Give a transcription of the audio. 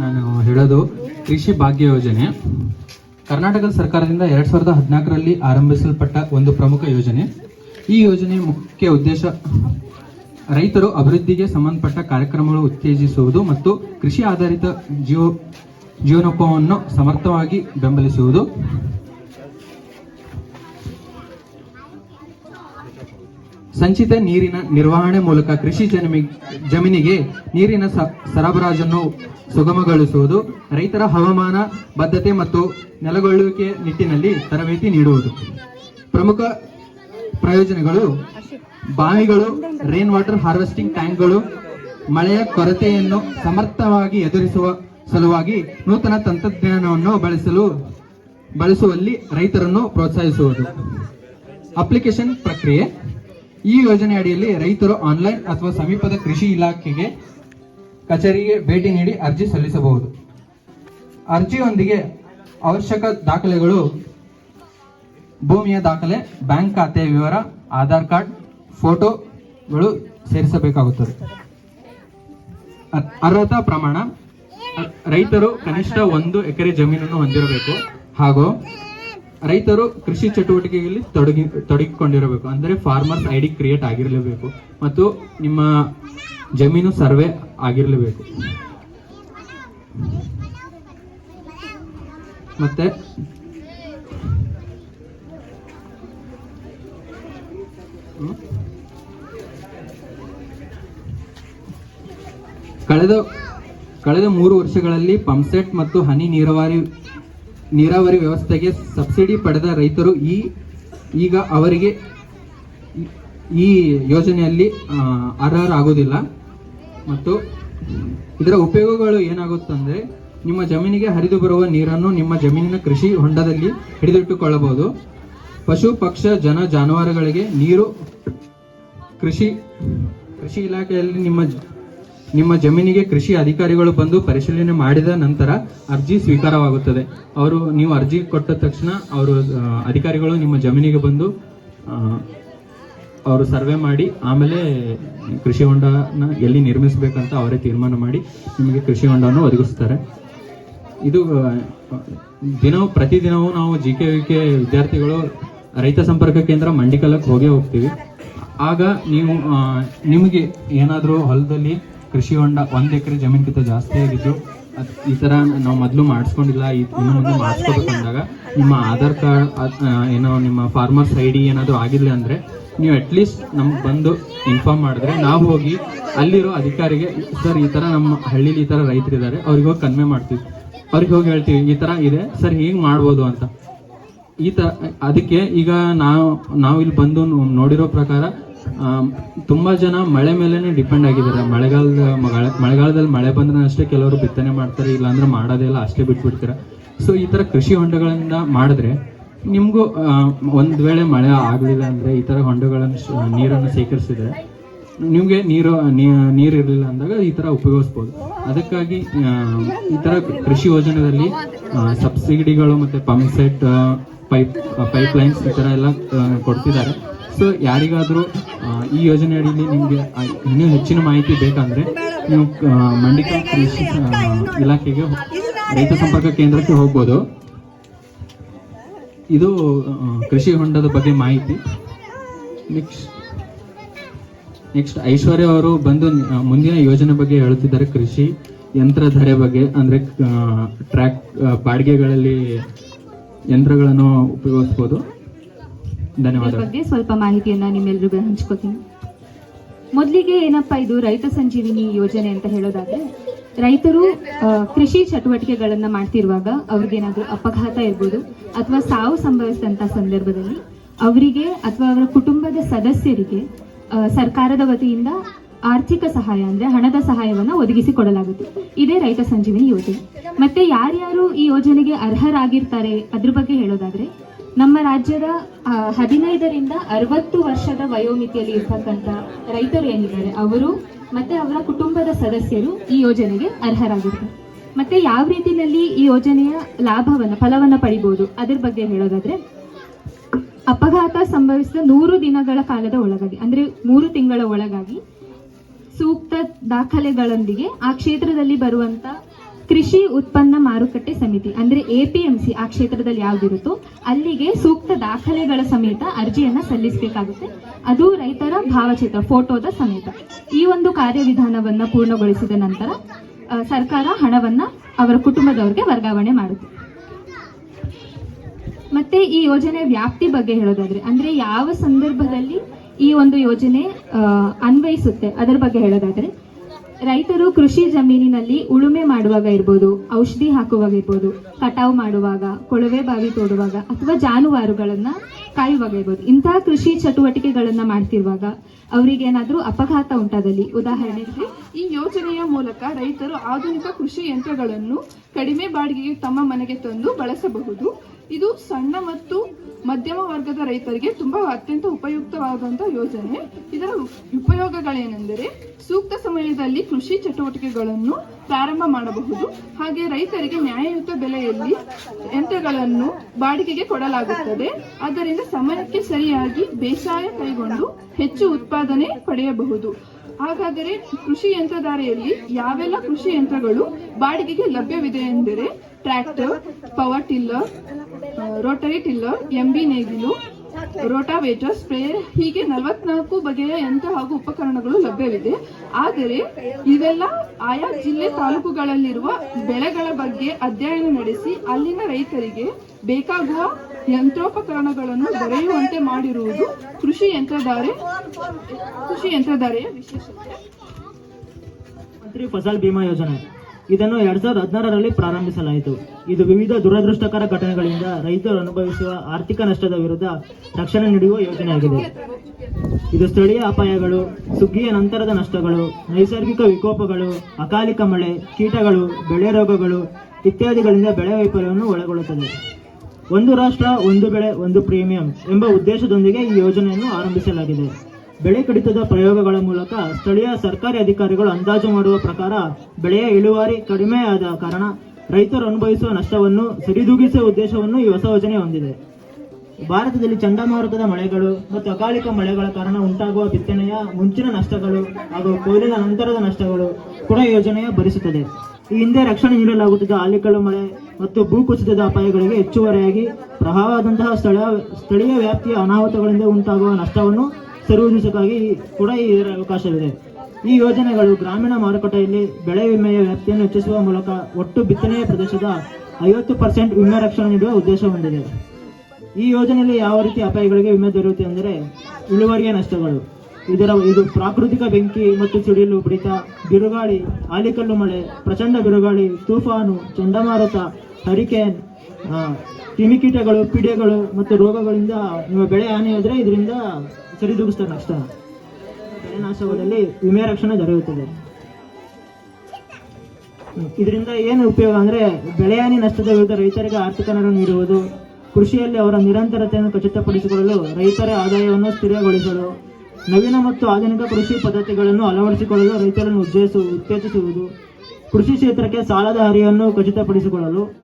ನಾನು ಹೇಳೋದು ಕೃಷಿ ಭಾಗ್ಯ ಯೋಜನೆ. ಕರ್ನಾಟಕ ಸರ್ಕಾರದಿಂದ ಎರಡ್ ಸಾವಿರದ ಹದಿನಾಲ್ಕರಲ್ಲಿ ಆರಂಭಿಸಲ್ಪಟ್ಟ ಒಂದು ಪ್ರಮುಖ ಯೋಜನೆ. ಈ ಯೋಜನೆಯ ಮುಖ್ಯ ಉದ್ದೇಶ ರೈತರು ಅಭಿವೃದ್ಧಿಗೆ ಸಂಬಂಧಪಟ್ಟ ಕಾರ್ಯಕ್ರಮಗಳು ಉತ್ತೇಜಿಸುವುದು ಮತ್ತು ಕೃಷಿ ಆಧಾರಿತ ಜೀವ ಜೀವನೋಪವನ್ನು ಸಮರ್ಥವಾಗಿ ಬೆಂಬಲಿಸುವುದು. ಸಂಚಿತ ನೀರಿನ ನಿರ್ವಹಣೆ ಮೂಲಕ ಕೃಷಿ ಜಮಿ ಜಮೀನಿಗೆ ನೀರಿನ ಸರಬರಾಜನ್ನು ಸುಗಮಗೊಳಿಸುವುದು, ರೈತರ ಹವಾಮಾನ ಬದ್ಧತೆ ಮತ್ತು ನೆಲಗೊಳ್ಳುವಿಕೆ ನಿಟ್ಟಿನಲ್ಲಿ ತರಬೇತಿ ನೀಡುವುದು. ಪ್ರಮುಖ ಪ್ರಯೋಜನಗಳು, ಬಾವಿಗಳು ರೇನ್ ವಾಟರ್ ಹಾರ್ವೆಸ್ಟಿಂಗ್ ಟ್ಯಾಂಕ್ಗಳು ಮಳೆಯ ಕೊರತೆಯನ್ನು ಸಮರ್ಥವಾಗಿ ಎದುರಿಸುವ ಸಲುವಾಗಿ ನೂತನ ತಂತ್ರಜ್ಞಾನವನ್ನು ಬಳಸಲು, ಬಳಸುವಲ್ಲಿ ರೈತರನ್ನು ಪ್ರೋತ್ಸಾಹಿಸುವುದು. ಅಪ್ಲಿಕೇಶನ್ ಪ್ರಕ್ರಿಯೆ. ಈ ಯೋಜನೆ ಅಡಿಯಲ್ಲಿ ರೈತರು ಆನ್ಲೈನ್ ಅಥವಾ ಸಮೀಪದ ಕೃಷಿ ಇಲಾಖೆಗೆ ಕಚೇರಿಗೆ ಭೇಟಿ ನೀಡಿ ಅರ್ಜಿ ಸಲ್ಲಿಸಬಹುದು. ಅರ್ಜಿಯೊಂದಿಗೆ ಅವಶ್ಯಕ ದಾಖಲೆಗಳು, ಭೂಮಿಯ ದಾಖಲೆ, ಬ್ಯಾಂಕ್ ಖಾತೆಯ ವಿವರ, ಆಧಾರ್ ಕಾರ್ಡ್ ಫೋಟೋಗಳು ಸೇರಿಸಬೇಕಾಗುತ್ತದೆ. ಅರ್ಹತಾ ಪ್ರಮಾಣ, ರೈತರು ಕನಿಷ್ಠ ಒಂದು ಎಕರೆ ಜಮೀನನ್ನು ಹೊಂದಿರಬೇಕು ಹಾಗೂ ರೈತರು ಕೃಷಿ ಚಟುವಟಿಕೆಯಲ್ಲಿ ತೊಡಗಿ, ತೊಡಗಿಕೊಂಡಿರಬೇಕು ಅಂದರೆ ಫಾರ್ಮರ್ಸ್ ಐ ಡಿ ಕ್ರಿಯೇಟ್ ಆಗಿರಲೇಬೇಕು ಮತ್ತು ನಿಮ್ಮ ಜಮೀನು ಸರ್ವೆ ಆಗಿರಲೇಬೇಕು ಮತ್ತೆ? ಕಳೆದ ಕಳೆದ ಮೂರು ವರ್ಷಗಳಲ್ಲಿ ಪಂಪ್ಸೆಟ್ ಮತ್ತು ಹನಿ ನೀರಾವರಿ ನೀರಾವರಿ ವ್ಯವಸ್ಥೆಗೆ ಸಬ್ಸಿಡಿ ಪಡೆದ ರೈತರು ಈ, ಈಗ ಅವರಿಗೆ ಈ- ಯೋಜನೆಯಲ್ಲಿ ಅರ್ಹರಾಗುವುದಿಲ್ಲ. ಮತ್ತು ಇದರ ಉಪಯೋಗಗಳು ಏನಾಗುತ್ತಂದ್ರೆ, ನಿಮ್ಮ ಜಮೀನಿಗೆ ಹರಿದು ಬರುವ ನೀರನ್ನು ನಿಮ್ಮ ಜಮೀನಿನ ಕೃಷಿ ಹೊಂಡದಲ್ಲಿ ಹಿಡಿದಿಟ್ಟುಕೊಳ್ಳಬಹುದು. ಪಶು, ಪಕ್ಷ, ಜನ, ಜಾನುವಾರುಗಳಿಗೆ ನೀರು ಕೃಷಿ ಕೃಷಿ ಇಲಾಖೆಯಲ್ಲಿ ನಿಮ್ಮ ನಿಮ್ಮ ಜಮೀನಿಗೆ ಕೃಷಿ ಅಧಿಕಾರಿಗಳು ಬಂದು ಪರಿಶೀಲನೆ ಮಾಡಿದ ನಂತರ ಅರ್ಜಿ ಸ್ವೀಕಾರವಾಗುತ್ತದೆ. ಅವರು ನೀವು ಅರ್ಜಿ ಕೊಟ್ಟ ತಕ್ಷಣ ಅವರು ಅಧಿಕಾರಿಗಳು ನಿಮ್ಮ ಜಮೀನಿಗೆ ಬಂದು ಅವರು ಸರ್ವೆ ಮಾಡಿ, ಆಮೇಲೆ ಕೃಷಿ ಹೊಂಡನ ಎಲ್ಲಿ ನಿರ್ಮಿಸಬೇಕಂತ ಅವರೇ ತೀರ್ಮಾನ ಮಾಡಿ ನಿಮಗೆ ಕೃಷಿ ಹೊಂಡವನ್ನು ಒದಗಿಸ್ತಾರೆ ಇದು ದಿನವೂ, ಪ್ರತಿದಿನವೂ ನಾವು ಜಿ ಕೆ ವಿ ಕೆ ವಿದ್ಯಾರ್ಥಿಗಳು ರೈತ ಸಂಪರ್ಕ ಕೇಂದ್ರ ಮಂಡಿಕಲಕ್ಕೆ ಹೋಗೇ ಹೋಗ್ತೀವಿ. ಆಗ ನೀವು ನಿಮಗೆ ಏನಾದರೂ ಹೊಲದಲ್ಲಿ ಕೃಷಿ ಹೊಂಡ ಒಂದು ಎಕರೆ ಜಮೀನ್ಗಿಂತ ಜಾಸ್ತಿ ಆಗಿದ್ದು ಈ ಥರ ನಾವು ಮೊದಲು ಮಾಡಿಸ್ಕೊಂಡಿಲ್ಲ ಇನ್ನು ಮುಂದೆ ಮಾಡಿಸ್ಕೋಬೇಕು ಅಂದಾಗ, ನಿಮ್ಮ ಆಧಾರ್ ಕಾರ್ಡ್ ಏನೋ ನಿಮ್ಮ ಫಾರ್ಮರ್ಸ್ ಐ ಡಿ ಏನಾದರೂ ಆಗಿಲ್ಲ ಅಂದರೆ, ನೀವು ಅಟ್ಲೀಸ್ಟ್ ನಮ್ಗೆ ಬಂದು ಇನ್ಫಾರ್ಮ್ ಮಾಡಿದ್ರೆ, ನಾವು ಹೋಗಿ ಅಲ್ಲಿರೋ ಅಧಿಕಾರಿಗೆ, ಸರ್, ಈ ಥರ ನಮ್ಮ ಹಳ್ಳಿಲಿ ಈ ಥರ ರೈತರಿದ್ದಾರೆ ಅವ್ರಿಗೆ ಹೋಗಿ ಕನ್ವೆ ಮಾಡ್ತೀವಿ. ಅವ್ರಿಗೆ ಹೋಗಿ ಹೇಳ್ತೀವಿ, ಈ ಥರ ಇದೆ, ಸರ್, ಹೇಗೆ ಮಾಡ್ಬೋದು ಅಂತ. ಈ ತರ, ಅದಕ್ಕೆ ಈಗ ನಾವು ನಾವು ಇಲ್ಲಿ ಬಂದು ನೋಡಿರೋ ಪ್ರಕಾರ ತುಂಬಾ ಜನ ಮಳೆ ಮೇಲೇ ಡಿಪೆಂಡ್ ಆಗಿದ್ದಾರೆ. ಮಳೆಗಾಲದ ಮಳೆ ಮಳೆಗಾಲದಲ್ಲಿ ಮಳೆ ಬಂದ್ರೆ ಅಷ್ಟೇ ಕೆಲವರು ಬಿತ್ತನೆ ಮಾಡ್ತಾರೆ, ಇಲ್ಲಾಂದ್ರೆ ಮಾಡೋದೇ ಇಲ್ಲ, ಅಷ್ಟೇ ಬಿಟ್ಬಿಡ್ತಾರೆ? ಸೊ ಈ ಥರ ಕೃಷಿ ಹೊಂಡಗಳಿಂದ ಮಾಡಿದ್ರೆ ನಿಮಗೂ ಒಂದು ವೇಳೆ ಮಳೆ ಆಗಲಿಲ್ಲ ಅಂದರೆ ಈ ಥರ ಹೊಂಡಗಳನ್ನು ನೀರನ್ನು ಸೇಕರಿಸಿದ್ರೆ ನಿಮಗೆ ನೀರು ನೀರು ಇರಲಿಲ್ಲ ಅಂದಾಗ ಈ ಥರ ಉಪಯೋಗಿಸ್ಬೋದು. ಅದಕ್ಕಾಗಿ ಈ ಥರ ಕೃಷಿ ಯೋಜನೆಯಲ್ಲಿ ಸಬ್ಸಿಡಿಗಳು ಮತ್ತು pump set pipe pipe lines ಈ ಥರ ಎಲ್ಲ ಕೊಡ್ತಿದ್ದಾರೆ. ಸೊ ಯಾರಿಗಾದರೂ ಈ ಯೋಜನೆ ಅಡಿಯಲ್ಲಿ ನಿಮಗೆ ಇನ್ನೂ ಹೆಚ್ಚಿನ ಮಾಹಿತಿ ಬೇಕಂದರೆ ನೀವು ಮಂಡಿಕ ಕೃಷಿ ಇಲಾಖೆಗೆ ರೈತ ಸಂಪರ್ಕ ಕೇಂದ್ರಕ್ಕೆ ಹೋಗ್ಬೋದು. ಇದು ಕೃಷಿ ಹೊಂಡದ ಬಗ್ಗೆ ಮಾಹಿತಿ. ನೆಕ್ಸ್ಟ್ ನೆಕ್ಸ್ಟ್ ಐಶ್ವರ್ಯ ಅವರು ಬಂದು ಮುಂದಿನ ಯೋಜನೆ ಬಗ್ಗೆ ಹೇಳುತ್ತಿದ್ದಾರೆ. ಕೃಷಿ ಯಂತ್ರಧಾರೆ ಬಗ್ಗೆ, ಅಂದರೆ ಟ್ರ್ಯಾಕ್ ಬಾಡಿಗೆಗಳಲ್ಲಿ ಯಂತ್ರಗಳನ್ನು ಉಪಯೋಗಿಸ್ಬೋದು. ಬಗ್ಗೆ ಸ್ವಲ್ಪ ಮಾಹಿತಿಯನ್ನ ನಿಮ್ಮೆಲ್ಲರಿಗೂ ಹಂಚ್ಕೋತೀನಿ. ಮೊದಲಿಗೆ ಏನಪ್ಪಾ ಇದು ರೈತ ಸಂಜೀವಿನಿ ಯೋಜನೆ ಅಂತ ಹೇಳೋದಾದ್ರೆ, ರೈತರು ಕೃಷಿ ಚಟುವಟಿಕೆಗಳನ್ನ ಮಾಡ್ತಿರುವಾಗ ಅವ್ರಿಗೇನಾದ್ರೂ ಅಪಘಾತ ಇರ್ಬೋದು ಅಥವಾ ಸಾವು ಸಂಭವಿಸಿದಂತ ಸಂದರ್ಭದಲ್ಲಿ ಅವರಿಗೆ ಅಥವಾ ಅವರ ಕುಟುಂಬದ ಸದಸ್ಯರಿಗೆ ಸರ್ಕಾರದ ವತಿಯಿಂದ ಆರ್ಥಿಕ ಸಹಾಯ ಅಂದ್ರೆ ಹಣದ ಸಹಾಯವನ್ನ ಒದಗಿಸಿಕೊಡಲಾಗುತ್ತೆ. ಇದೇ ರೈತ ಸಂಜೀವಿನಿ ಯೋಜನೆ. ಮತ್ತೆ ಯಾರ್ಯಾರು ಈ ಯೋಜನೆಗೆ ಅರ್ಹರಾಗಿರ್ತಾರೆ ಅದ್ರ ಬಗ್ಗೆ ಹೇಳೋದಾದ್ರೆ ನಮ್ಮ ರಾಜ್ಯದ ಹದಿನೈದರಿಂದ ಅರವತ್ತು ವರ್ಷದ ವಯೋಮಿತಿಯಲ್ಲಿ ಇರ್ತಕ್ಕಂಥ ರೈತರು ಏನಿದ್ದಾರೆ, ಅವರು ಮತ್ತೆ ಅವರ ಕುಟುಂಬದ ಸದಸ್ಯರು ಈ ಯೋಜನೆಗೆ ಅರ್ಹರಾಗಿರ್ತಾರೆ. ಮತ್ತೆ ಯಾವ ರೀತಿಯಲ್ಲಿ ಈ ಯೋಜನೆಯ ಲಾಭವನ್ನು, ಫಲವನ್ನು ಪಡಿಬಹುದು ಅದ್ರ ಬಗ್ಗೆ ಹೇಳೋದಾದ್ರೆ, ಅಪಘಾತ ಸಂಭವಿಸಿದ ನೂರು ದಿನಗಳ ಕಾಲದ ಒಳಗಾಗಿ, ಅಂದ್ರೆ ಮೂರು ತಿಂಗಳ ಒಳಗಾಗಿ ಸೂಕ್ತ ದಾಖಲೆಗಳೊಂದಿಗೆ ಆ ಕ್ಷೇತ್ರದಲ್ಲಿ ಬರುವಂತ ಕೃಷಿ ಉತ್ಪನ್ನ ಮಾರುಕಟ್ಟೆ ಸಮಿತಿ, ಅಂದ್ರೆ ಎಪಿಎಂಸಿ ಆ ಕ್ಷೇತ್ರದಲ್ಲಿ ಯಾವ್ದಿರುತ್ತೋ ಅಲ್ಲಿಗೆ ಸೂಕ್ತ ದಾಖಲೆಗಳ ಸಮೇತ ಅರ್ಜಿಯನ್ನ ಸಲ್ಲಿಸಬೇಕಾಗುತ್ತೆ. ಅದು ರೈತರ ಭಾವಚಿತ್ರ, ಫೋಟೋದ ಸಮೇತ. ಈ ಒಂದು ಕಾರ್ಯವಿಧಾನವನ್ನ ಪೂರ್ಣಗೊಳಿಸಿದ ನಂತರ ಸರ್ಕಾರ ಹಣವನ್ನ ಅವರ ಕುಟುಂಬದವರಿಗೆ ವರ್ಗಾವಣೆ ಮಾಡುತ್ತೆ. ಮತ್ತೆ ಈ ಯೋಜನೆ ವ್ಯಾಪ್ತಿ ಬಗ್ಗೆ ಹೇಳೋದಾದ್ರೆ, ಅಂದ್ರೆ ಯಾವ ಸಂದರ್ಭದಲ್ಲಿ ಈ ಒಂದು ಯೋಜನೆ ಅನ್ವಯಿಸುತ್ತೆ, ಅದರ ಬಗ್ಗೆ ಹೇಳೋದಾದ್ರೆ ರೈತರು ಕೃಷಿ ಜಮೀನಿನಲ್ಲಿ ಉಳುಮೆ ಮಾಡುವಾಗ ಇರ್ಬೋದು, ಔಷಧಿ ಹಾಕುವಾಗ ಇರ್ಬೋದು, ಕಟಾವು ಮಾಡುವಾಗ, ಕೊಳವೆ ಬಾವಿ ತೋಡುವಾಗ ಅಥವಾ ಜಾನುವಾರುಗಳನ್ನ ಕಾಯುವಾಗ ಇರ್ಬೋದು. ಇಂತಹ ಕೃಷಿ ಚಟುವಟಿಕೆಗಳನ್ನ ಮಾಡ್ತಿರುವಾಗ ಅವರಿಗೆ ಏನಾದ್ರೂ ಅಪಘಾತ ಉಂಟಾದಲ್ಲಿ ಉದಾಹರಣೆಗೆ ಈ ಯೋಜನೆಯ ಮೂಲಕ ರೈತರು ಆಧುನಿಕ ಕೃಷಿ ಯಂತ್ರಗಳನ್ನು ಕಡಿಮೆ ಬಾಡಿಗೆಗೆ ತಮ್ಮ ಮನೆಗೆ ತಂದು ಬಳಸಬಹುದು. ಇದು ಸಣ್ಣ ಮತ್ತು ಮಧ್ಯಮ ವರ್ಗದ ರೈತರಿಗೆ ತುಂಬಾ ಅತ್ಯಂತ ಉಪಯುಕ್ತವಾದಂತಹ ಯೋಜನೆ. ಇದರ ಉಪಯೋಗಗಳೇನೆಂದರೆ ಸೂಕ್ತ ಸಮಯದಲ್ಲಿ ಕೃಷಿ ಚಟುವಟಿಕೆಗಳನ್ನು ಪ್ರಾರಂಭ ಮಾಡಬಹುದು. ಹಾಗೆ ರೈತರಿಗೆ ನ್ಯಾಯಯುತ ಬೆಲೆಯಲ್ಲಿ ಯಂತ್ರಗಳನ್ನು ಬಾಡಿಗೆಗೆ ಕೊಡಲಾಗುತ್ತದೆ. ಆದ್ದರಿಂದ ಸಮಯಕ್ಕೆ ಸರಿಯಾಗಿ ಬೇಸಾಯ ಕೈಗೊಂಡು ಹೆಚ್ಚು ಉತ್ಪಾದನೆ ಪಡೆಯಬಹುದು. ಹಾಗಾದರೆ ಕೃಷಿ ಯಂತ್ರಧಾರೆಯಲ್ಲಿ ಯಾವೆಲ್ಲ ಕೃಷಿ ಯಂತ್ರಗಳು ಬಾಡಿಗೆಗೆ ಲಭ್ಯವಿದೆ ಎಂದರೆ tractor, power tiller rotary tiller, MB ನೇಗಿಲು, ರೋಟಾವೇಟರ್ ಸ್ಪ್ರೇ ಹೀಗೆ ನಲವತ್ನಾಲ್ಕು ಬಗೆಯ ಯಂತ್ರ ಹಾಗೂ ಉಪಕರಣಗಳು ಲಭ್ಯವಿದೆ. ಆದರೆ ಇವೆಲ್ಲ ಆಯಾ ಜಿಲ್ಲೆ ತಾಲೂಕುಗಳಲ್ಲಿರುವ ಬೆಳೆಗಳ ಬಗ್ಗೆ ಅಧ್ಯಯನ ನಡೆಸಿ ಅಲ್ಲಿನ ರೈತರಿಗೆ ಬೇಕಾಗುವ ಯಂತ್ರೋಪಕರಣಗಳನ್ನು ದೊರೆಯುವಂತೆ ಮಾಡಿರುವುದು ಕೃಷಿ ಯಂತ್ರಧಾರೆ, ಕೃಷಿ ಯಂತ್ರಧಾರೆಯ ವಿಶೇಷತೆ. ಫಸಲ್ ಬಿಮಾ ಯೋಜನೆ. ಇದನ್ನು ಎರಡ್ ಸಾವಿರದ ಹದಿನಾರರಲ್ಲಿ ಪ್ರಾರಂಭಿಸಲಾಯಿತು. ಇದು ವಿವಿಧ ದುರದೃಷ್ಟಕರ ಘಟನೆಗಳಿಂದ ರೈತರು ಅನುಭವಿಸುವ ಆರ್ಥಿಕ ನಷ್ಟದ ವಿರುದ್ಧ ರಕ್ಷಣೆ ನೀಡುವ ಯೋಜನೆಯಾಗಿದೆ. ಇದು ಸ್ಥಳೀಯ ಅಪಾಯಗಳು, ಸುಗ್ಗಿಯ ನಂತರದ ನಷ್ಟಗಳು, ನೈಸರ್ಗಿಕ ವಿಕೋಪಗಳು, ಅಕಾಲಿಕ ಮಳೆ, ಕೀಟಗಳು, ಬೆಳೆ ರೋಗಗಳು ಇತ್ಯಾದಿಗಳಿಂದ ಬೆಳೆ ವೈಫಲ್ಯವನ್ನು ಒಳಗೊಳ್ಳುತ್ತದೆ. ಒಂದು ರಾಷ್ಟ್ರ, ಒಂದು ಬೆಳೆ, ಒಂದು ಪ್ರೀಮಿಯಂ ಎಂಬ ಉದ್ದೇಶದೊಂದಿಗೆ ಈ ಯೋಜನೆಯನ್ನು ಆರಂಭಿಸಲಾಗಿದೆ. ಬೆಳೆ ಕಡಿತದ ಪ್ರಯೋಗಗಳ ಮೂಲಕ ಸ್ಥಳೀಯ ಸರ್ಕಾರಿ ಅಧಿಕಾರಿಗಳು ಅಂದಾಜು ಮಾಡುವ ಪ್ರಕಾರ ಬೆಳೆಯ ಇಳುವರಿ ಕಡಿಮೆಯಾದ ಕಾರಣ ರೈತರು ಅನುಭವಿಸುವ ನಷ್ಟವನ್ನು ಸರಿದೂಗಿಸುವ ಉದ್ದೇಶವನ್ನು ಈ ಹೊಸ ಯೋಜನೆ ಹೊಂದಿದೆ. ಭಾರತದಲ್ಲಿ ಚಂಡಮಾರುತದ ಮಳೆಗಳು ಮತ್ತು ಅಕಾಲಿಕ ಮಳೆಗಳ ಕಾರಣ ಉಂಟಾಗುವ ಬಿತ್ತನೆಯ ಮುಂಚಿನ ನಷ್ಟಗಳು ಹಾಗೂ ಕೊಯ್ಲಿನ ನಂತರದ ನಷ್ಟಗಳು ಕೂಡ ಯೋಜನೆಯ ಭರಿಸುತ್ತದೆ. ಈ ಹಿಂದೆ ರಕ್ಷಣೆ ನೀಡಲಾಗುತ್ತಿದ್ದ ಆಲಿಕಲ್ಲು ಮಳೆ ಮತ್ತು ಭೂಕುಸಿತದ ಅಪಾಯಗಳಿಗೆ ಹೆಚ್ಚುವರಿಯಾಗಿ ಪ್ರವಾಹದಂತಹ ಸ್ಥಳ ಸ್ಥಳೀಯ ವ್ಯಾಪ್ತಿಯ ಅನಾಹುತಗಳಿಂದ ಉಂಟಾಗುವ ನಷ್ಟವನ್ನು ಸರಿದೂಗಿಸಕ್ಕಾಗಿ ಕೂಡ ಇದರ ಅವಕಾಶವಿದೆ. ಈ ಯೋಜನೆಗಳು ಗ್ರಾಮೀಣ ಮಾರುಕಟ್ಟೆಯಲ್ಲಿ ಬೆಳೆ ವಿಮೆಯ ವ್ಯಾಪ್ತಿಯನ್ನು ಹೆಚ್ಚಿಸುವ ಮೂಲಕ ಒಟ್ಟು ಬಿತ್ತನೆಯ ಪ್ರದೇಶದ ಐವತ್ತು ಪರ್ಸೆಂಟ್ ವಿಮೆ ರಕ್ಷಣೆ ನೀಡುವ ಉದ್ದೇಶ ಹೊಂದಿದೆ. ಈ ಯೋಜನೆಯಲ್ಲಿ ಯಾವ ರೀತಿ ಅಪಾಯಗಳಿಗೆ ವಿಮೆ ದೊರೆಯುತ್ತೆ ಅಂದರೆ ಇಳುವರಿಯ ನಷ್ಟಗಳು. ಇದರ ಇದು ಪ್ರಾಕೃತಿಕ ಬೆಂಕಿ ಮತ್ತು ಸಿಡಿಲು ಬಡಿತ ಬಿರುಗಾಳಿ ಆಲಿಕಲ್ಲು ಮಳೆ, ಪ್ರಚಂಡ ಬಿರುಗಾಳಿ, ತೂಫಾನು, ಚಂಡಮಾರುತ, ಹರಿಕೇನ್ ಕ್ರಿಮಿಕೀಟಗಳು ಪೀಡೆಗಳು ಮತ್ತು ರೋಗಗಳಿಂದ ನಿಮ್ಮ ಬೆಳೆ ಹಾನಿಯಾದರೆ ಇದರಿಂದ ಸರಿದೂಗಿಸ್ತಾರೆ ನಷ್ಟ ಬೆಳೆ ನಾಶವಾದಲ್ಲಿ ವಿಮೆ ರಕ್ಷಣೆ ದೊರೆಯುತ್ತದೆ. ಇದರಿಂದ ಏನು ಉಪಯೋಗ ಅಂದರೆ ಬೆಳೆ ಹಾನಿ ನಷ್ಟದ ವಿರುದ್ಧ ರೈತರಿಗೆ ಆರ್ಥಿಕ ನೆರವು ನೀಡುವುದು, ಕೃಷಿಯಲ್ಲಿ ಅವರ ನಿರಂತರತೆಯನ್ನು ಖಚಿತಪಡಿಸಿಕೊಳ್ಳಲು, ರೈತರ ಆದಾಯವನ್ನು ಸ್ಥಿರಗೊಳಿಸಲು, ನವೀನ ಮತ್ತು ಆಧುನಿಕ ಕೃಷಿ ಪದ್ಧತಿಗಳನ್ನು ಅಳವಡಿಸಿಕೊಳ್ಳಲು ರೈತರನ್ನು ಉತ್ತೇಜಿಸುವುದು, ಕೃಷಿ ಕ್ಷೇತ್ರಕ್ಕೆ ಸಾಲದ ಹರಿವನ್ನು ಖಚಿತಪಡಿಸಿಕೊಳ್ಳಲು